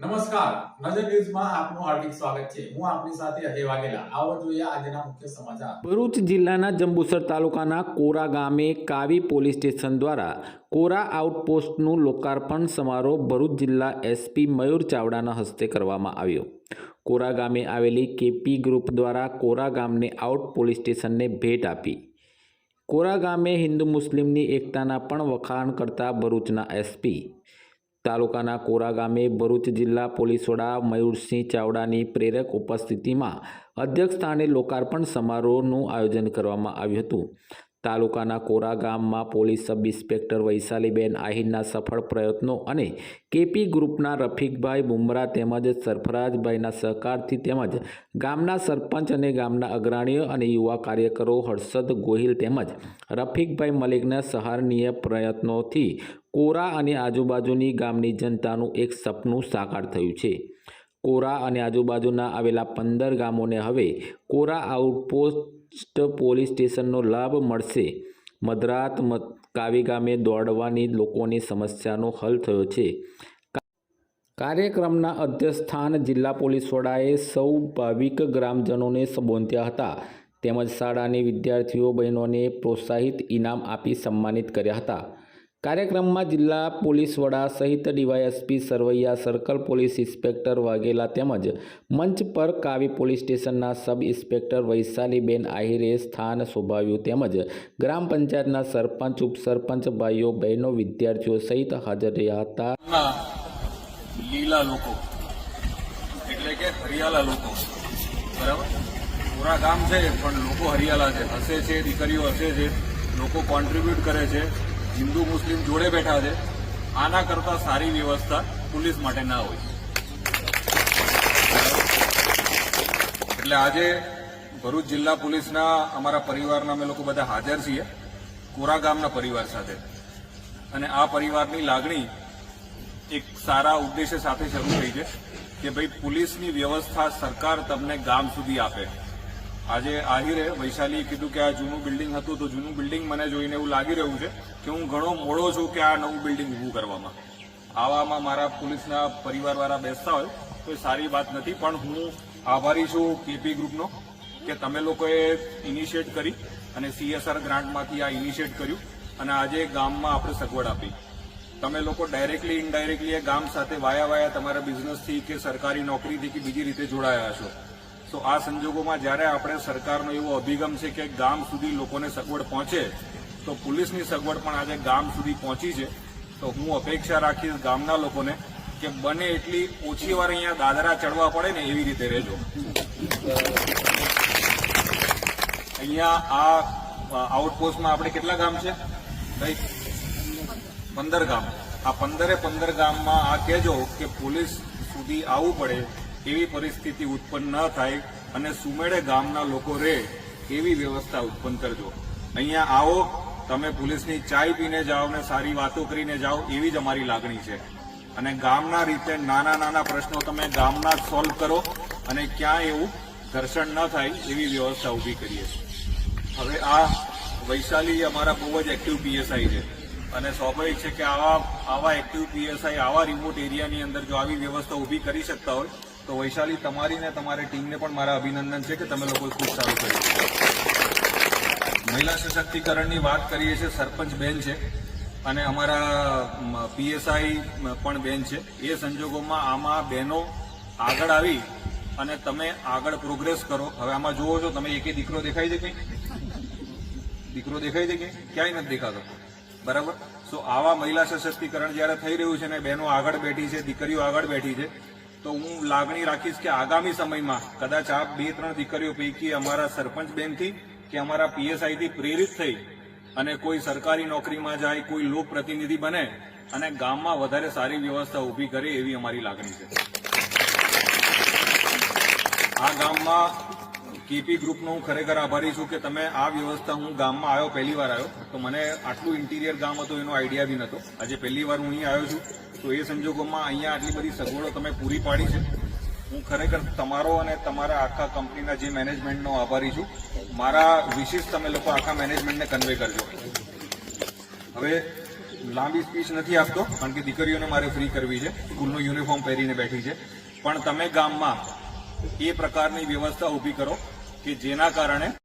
નમસ્કાર. નજર ન્યૂઝમાં આપનું હાર્દિક સ્વાગત છે. હું આપની સાથે અજય વાઘેલા. આવો જોઈએ આજના મુખ્ય સમાચાર. ભરૂચ જિલ્લાના જંબુસર તાલુકાના કોરા ગામે કાવી પોલીસ સ્ટેશન દ્વારા કોરા આઉટપોસ્ટનું લોકાર્પણ સમારોહ ભરૂચ જિલ્લા એસપી મયુર ચાવડાના હસ્તે કરવામાં આવ્યો. કોરા ગામે આવેલી કેપી ગ્રુપ દ્વારા કોરા ગામને આઉટ પોલીસ સ્ટેશનને ભેટ આપી. કોરા ગામે હિન્દુ મુસ્લિમની એકતાના પણ વખાણ કરતા ભરૂચના એસપી તાલુકાના કોરા ગામે ભરૂચ જિલ્લા પોલીસ વડા મયુરસિંહ ચાવડાની પ્રેરક ઉપસ્થિતિમાં અધ્યક્ષ સ્થાને લોકાર્પણ સમારોહનું આયોજન કરવામાં આવ્યું હતું. તાલુકાના કોરા ગામમાં પોલીસ સબ ઇન્સ્પેક્ટર વૈશાલીબેન આહિરના સફળ પ્રયત્નો અને કેપી ગ્રુપના રફીકભાઈ બુમરા તેમજ સરફરાજભાઈના સહકારથી તેમજ ગામના સરપંચ અને ગામના અગ્રણીઓ અને યુવા કાર્યકરો હર્ષદ ગોહિલ તેમજ રફીકભાઈ મલિકના સહારનીય પ્રયત્નોથી કોરા અને આજુબાજુની ગામની જનતાનું એક સપનું સાકાર થયું છે. કોરા અને આજુબાજુના આવેલા પંદર ગામોને હવે કોરા આઉટપોસ્ટ પોલીસ સ્ટેશનનો લાભ મળશે. મધરાત કાવી ગામે દોડવાની લોકોની સમસ્યાનો હલ થયો છે. કાર્યક્રમના અધ્યક્ષસ્થાન જિલ્લા પોલીસ વડાએ સૌ ભાવિક ગ્રામજનોને સંબોધ્યા હતા. તેમજ શાળાની વિદ્યાર્થીઓ બહેનોને પ્રોત્સાહિત ઇનામ આપી સન્માનિત કર્યા હતા. કાર્યક્રમમાં જિલ્લા પોલીસ વડા સહિત DYSP, Sarvaiya, circle police inspector Vaghela તેમજ મંચ પર કાવી પોલીસ સ્ટેશનના સબ ઇન્સ્પેક્ટર વૈશાલીબેન આહિરે સ્થાન શોભાવ્યું તેમજ ગ્રામ પંચાયતના સરપંચ, ઉપસરપંચ, ભાઈઓ, બહેનો, વિદ્યાર્થીઓ સહિત હાજર રહ્યા હતા. લીલા લોકો. એટલે કે હરિયાળા લોકો. બરાબર? ગામ છે, પણ લોકો હરિયાળા છે. હસે છે, દીકરીઓ હસે છે. લોકો કોન્ટ્રીબ્યુટ કરે છે. હિન્દુ મુસ્લિમ જોડે બેઠા છે. આના કરતા સારી વ્યવસ્થા પોલીસ માટે ના હોય. એટલે આજે ભરૂચ જિલ્લા પોલીસના અમારા પરિવારના અમે લોકો બધા હાજર છીએ, કોરા ગામના પરિવાર સાથે. અને આ પરિવારની લાગણી એક સારા ઉદ્દેશ્ય સાથે શરૂ થઈ છે કે ભાઈ પોલીસની વ્યવસ્થા સરકાર તમને ગામ સુધી આપે. આજે આહિરે વૈશાલીએ કીધું કે આ જૂનું બિલ્ડિંગ હતું તો જૂનું બિલ્ડિંગ મને જોઈને એવું લાગી રહ્યું છે કે હું ઘણો મોડો છું કે આ નવું બિલ્ડિંગ ઊભું કરવામાં. આવામાં મારા પોલીસના પરિવારવાળા બેસતા હોય તો એ સારી વાત નથી, પણ હું આભારી છું કેપી ગ્રુપનો કે તમે લોકોએ ઇનિશિયેટ કરી અને સીએસઆર ગ્રાન્ટમાંથી આ ઇનિશિયેટ કર્યું અને આજે ગામમાં આપણે સગવડ આપી. તમે લોકો ડાયરેક્ટલી ઇનડાયરેક્ટલી એ ગામ સાથે વાયા વાયા તમારા બિઝનેસથી કે સરકારી નોકરીથી કે બીજી રીતે જોડાયા છો તો આ સંજોગોમાં જ્યારે આપણે સરકારનો એવો અભિગમ છે કે ગામ સુધી લોકોને સગવડ પહોંચે, તો પોલીસની સગવડ પણ આજે ગામ સુધી પહોંચી છે. તો હું અપેક્ષા રાખીશ ગામના લોકોને કે બને એટલી ઓછી વાર અહીંયા દાદરા ચડવા પડે ને એવી રીતે રહેજો. અહીંયા આ આઉટપોસ્ટમાં આપણે કેટલા ગામ છે? ભાઈ પંદર ગામ. આ પંદરે પંદર ગામમાં આ કહેજો કે પોલીસ સુધી આવવું પડે એવી પરિસ્થિતિ ઉત્પન્ન ન થાય અને સુમેળે ગામના લોકો રહે એવી વ્યવસ્થા ઉત્પન્ન કરજો. અહીંયા આવો, તમે પોલીસની ચાય પીને જાઓ ને સારી વાતો કરીને જાઓ, એવી જ અમારી લાગણી છે. અને ગામના રીતે નાના નાના પ્રશ્નો તમે ગામના જ સોલ્વ કરો અને ક્યાં એવું ઘર્ષણ ન થાય એવી વ્યવસ્થા ઊભી કરીએ હવે આ વૈશાલી અમારા બહુ જ એક્ટિવ પીએસઆઈ છે. અને સ્વાભાવિક છે કે આવા આવા એક્ટિવ પીએસઆઈ આવા રિમોટ એરિયાની અંદર જો આવી વ્યવસ્થા ઊભી કરી શકતા હોય તો વૈશાલી, તમારી ને તમારી ટીમને પણ મારા અભિનંદન છે કે તમે લોકોએ ખૂબ સારું કર્યું. મહિલા સશક્તિકરણની વાત કરીએ છીએ, સરપંચ બેન છે અને અમારા પીએસઆઈ પણ બેન છે. એ સંજોગોમાં આમાં બહેનો આગળ આવી અને તમે આગળ પ્રોગ્રેસ કરો. હવે આમાં જુઓ છો, તમે એકે દીકરો દેખાય છે કંઈ દીકરો દેખાય છે કે ક્યાંય નથી દેખાતો. બરાબર? સો આવા મહિલા સશક્તિકરણ જ્યારે થઈ રહ્યું છે ને બહેનો આગળ બેઠી છે, દીકરીઓ આગળ બેઠી છે તો હું લાગણી રાખીશ કે આગામી સમયમાં કદાચ આ બે ત્રણ દીકરીઓ પૈકી અમારા સરપંચ બેનથી કે અમારા પીએસઆઈથી પ્રેરિત થઈ અને કોઈ સરકારી નોકરીમાં જાય, કોઈ લોક પ્રતિનિધિ બને અને ગામમાં વધારે સારી વ્યવસ્થા ઊભી કરે એવી અમારી લાગણી છે. આ ગામમાં કેપી ગ્રુપનો હું ખરેખર આભારી છું કે તમે આ વ્યવસ્થા હું ગામમાં આવ્યો, પહેલી વાર આવ્યો. તો મને આટલું ઇન્ટિરિયર ગામ હતું, એનો આઈડિયા બી નહોતો. આજે પહેલી વાર હું અહીં આવ્યો છું. તો એ સંજોગોમાં અહીંયા આટલી બધી સગવડો તમે પૂરી પાડી છે. હું ખરેખર તમારો અને તમારા આખા કંપનીના જે મેનેજમેન્ટનો આભારી છું. મારા વિશેષ તમે લોકો આખા મેનેજમેન્ટને કન્વે કરજો. હવે લાંબી સ્પીચ નથી આપતો, કારણ કે દીકરીઓને મારે ફ્રી કરવી છે. સ્કૂલનું યુનિફોર્મ પહેરીને બેઠી છે. પણ તમે ગામમાં એ પ્રકારની વ્યવસ્થા ઊભી કરો. કે જેના કારણે